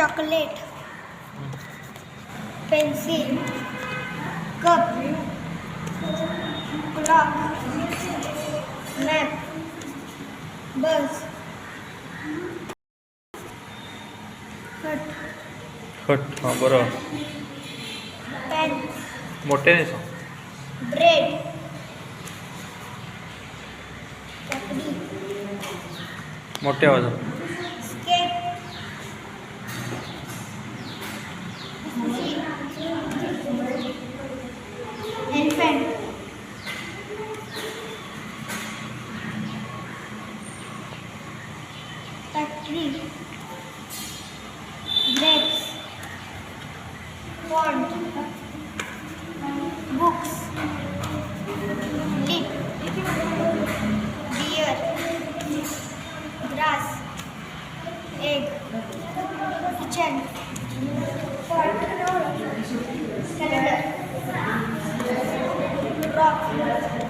Chocolate pencil cup clock map bus hut खट हां बरोबर पेन मोठ्याने सांग ब्रेड मोठ्या आवाजात. Katri, grapes, pond, books, lip, deer, grass, egg, kitchen, pot, calendar, rock.